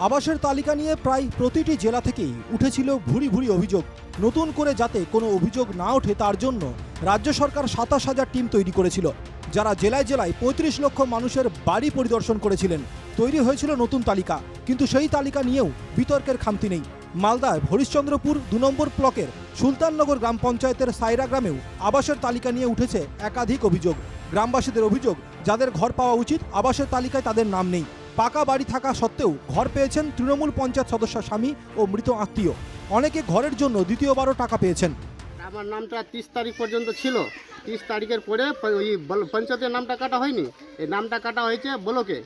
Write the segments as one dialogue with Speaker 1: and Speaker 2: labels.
Speaker 1: আবাসের তালিকা নিয়ে প্রায় প্রতিটি জেলা থেকেই উঠেছিল ভুরি ভুরি অভিযোগ। নতুন করে যাতে কোনো অভিযোগ না ওঠে, তার জন্য রাজ্য সরকার সাতাশ হাজার টিম তৈরি করেছিল, যারা জেলায় জেলায় পঁয়ত্রিশ লক্ষ মানুষের বাড়ি পরিদর্শন করেছিলেন। তৈরি হয়েছিল নতুন তালিকা, কিন্তু সেই তালিকা নিয়েও বিতর্কের খামতি নেই। মালদায় হরিশ্চন্দ্রপুর দু নম্বর ব্লকের সুলতাননগর গ্রাম পঞ্চায়েতের সাইরা গ্রামেও আবাসের তালিকা নিয়ে উঠেছে একাধিক অভিযোগ। গ্রামবাসীদের অভিযোগ, যাদের ঘর পাওয়া উচিত, আবাসের তালিকায় তাদের নাম নেই। পাকা বাড়ি থাকা সত্ত্বেও ঘর পেয়েছেন তৃণমূল পঞ্চায়েত সদস্য স্বামী ও মৃত আত্মীয়। অনেকে ঘরের জন্য দ্বিতীয়বারও টাকা পেয়েছেন।
Speaker 2: আমার নামটা তিরিশ তারিখ পর্যন্ত ছিল। তিরিশ তারিখের পরে ওই পঞ্চায়েতের নামটা কাটা হয়নি। এই নামটা কাটা হয়েছে বলকে।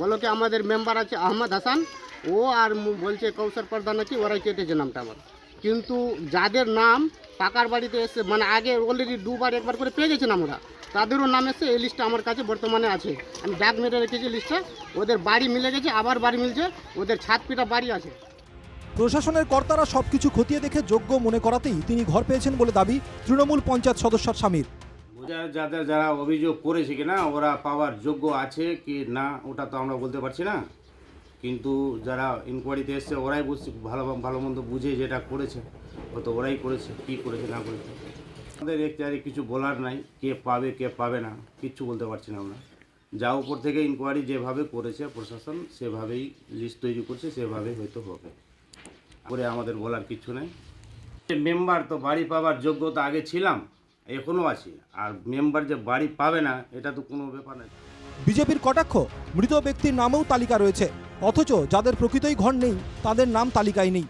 Speaker 2: বলকে আমাদের মেম্বার আছে আহমদ হাসান। ও আর বলছে কৌশল প্রধান নাকি, ওরাই কেটেছে নামটা আমার। কিন্তু যাদের নাম পাকার বাড়িতে এসে মানে আগে অলরেডি দুবার একবার করে পেয়ে গেছিলাম ওরা। তাদেরও নাম এসে এই লিস্টটা আমার কাছে বর্তমানে আছে। আমি ডাক মেরে রেখেছি লিস্টটা ওদের বাড়ি মিলে গেছে আবার বাড়ি মিলছে ওদের ছাদ পিটা বাড়ি আছে।
Speaker 1: প্রশাসনের কর্তারা সবকিছু খতিয়ে দেখে যোগ্য মনে করাতেই তিনি ঘর পেয়েছেন বলে দাবি তৃণমূল পঞ্চায়েত সদস্যর স্বামীর।
Speaker 3: বোঝা যাদের যারা অভিযোগ করেছে কিনা ওরা পাওয়ার যোগ্য আছে কি না ওটা তো আমরা বলতে পারছি না। কিন্তু যারা ইনকোয়ারিতে এসছে ওরাই বুঝছে ভালো ভালো মন্দ বুঝে যেটা করেছে ও তো ওরাই করেছে কী করেছে না করেছে। আমাদের এখতিয়ারে কিছু বলার নাই কে পাবে কে পাবে না কিচ্ছু বলতে পারছি না আমরা। যা উপর থেকে ইনকোয়ারি যেভাবে করেছে প্রশাসন সেভাবেই লিস্ট তৈরি করছে সেভাবেই হয়তো হবে। করে আমাদের বলার কিছু নেই। মেম্বার তো বাড়ি পাওয়ার যোগ্যতা আগে ছিলাম এখনও আছি। আর মেম্বার যে বাড়ি পাবে না এটা তো কোনো ব্যাপার না।
Speaker 1: বিজেপির কটাক্ষ? মৃত ব্যক্তির নামেও তালিকা রয়েছে। অথচ যাদের প্রকৃতই ঘর নেই তাদের নাম তালিকায় নেই।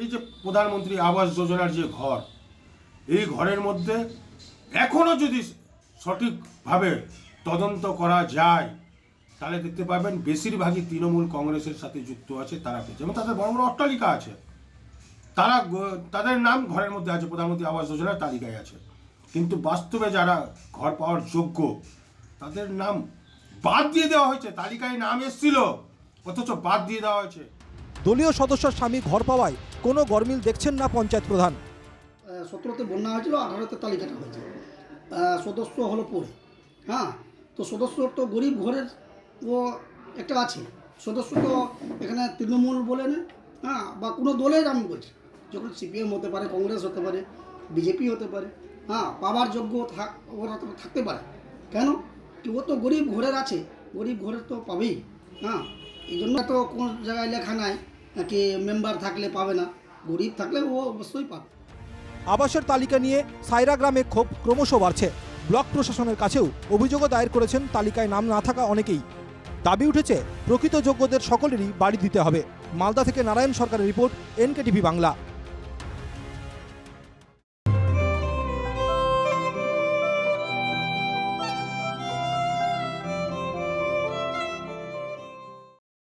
Speaker 4: এই যে প্রধানমন্ত্রী আবাস যোজনার যে ঘর এই ঘরের মধ্যে এখনও যদি সঠিকভাবে তদন্ত করা যায়, তাহলে দেখতে পাবেন বেশিরভাগই তৃণমূল কংগ্রেসের সাথে যুক্ত আছে, তারা পেয়েছে। এবং তাদের বড় বড় অট্টালিকা আছে। তারা তাদের নাম ঘরের মধ্যে আছে, প্রধানমন্ত্রী আবাস যোজনার তালিকায় আছে। কিন্তু বাস্তবে যারা ঘর পাওয়ার যোগ্য, তাদের নাম বাদ দিয়ে দেওয়া হয়েছে। তালিকায় নাম এসেছিল, অথচ বাদ দিয়ে দেওয়া হয়েছে।
Speaker 1: দলীয় সদস্যর স্বামী ঘর পাওয়ায় কোনো গরমিল দেখছেন না পঞ্চায়েত প্রধান।
Speaker 5: সতেরোতে বন্যা হয়েছিল, আঠারোতে তালিকাটা হয়েছে সদস্য হলো পরে হ্যাঁ তো সদস্য তো গরিব ঘরের ও একটা আছে। সদস্য তো এখানে তৃণমূল বলে না হ্যাঁ বা কোনো দলের আমি বলছি। যখন সিপিএম হতে পারে, কংগ্রেস হতে পারে, বিজেপি হতে পারে হ্যাঁ পাওয়ার যোগ্য থাক, ওরা তো থাকতে পারে। কেন? কি ও তো গরিব ঘরের আছে। গরিব ঘরের তো পাবেই। হ্যাঁ এই জন্য তো কোনো জায়গায় লেখা নাই কি মেম্বার থাকলে পাবে না। গরিব থাকলে ও অবশ্যই পাবে।
Speaker 1: আবাসের তালিকা নিয়ে সাইরা গ্রামে ক্ষোভ ক্রমশ বাড়ছে। ব্লক প্রশাসনের কাছেও অভিযোগও দায়ের করেছেন তালিকায় নাম না থাকা অনেকেই। দাবি উঠেছে, প্রকৃত যোগ্যদের সকলেরই বাড়ি দিতে হবে। মালদা থেকে নারায়ণ সরকারের রিপোর্ট, এনকেটিভি বাংলা।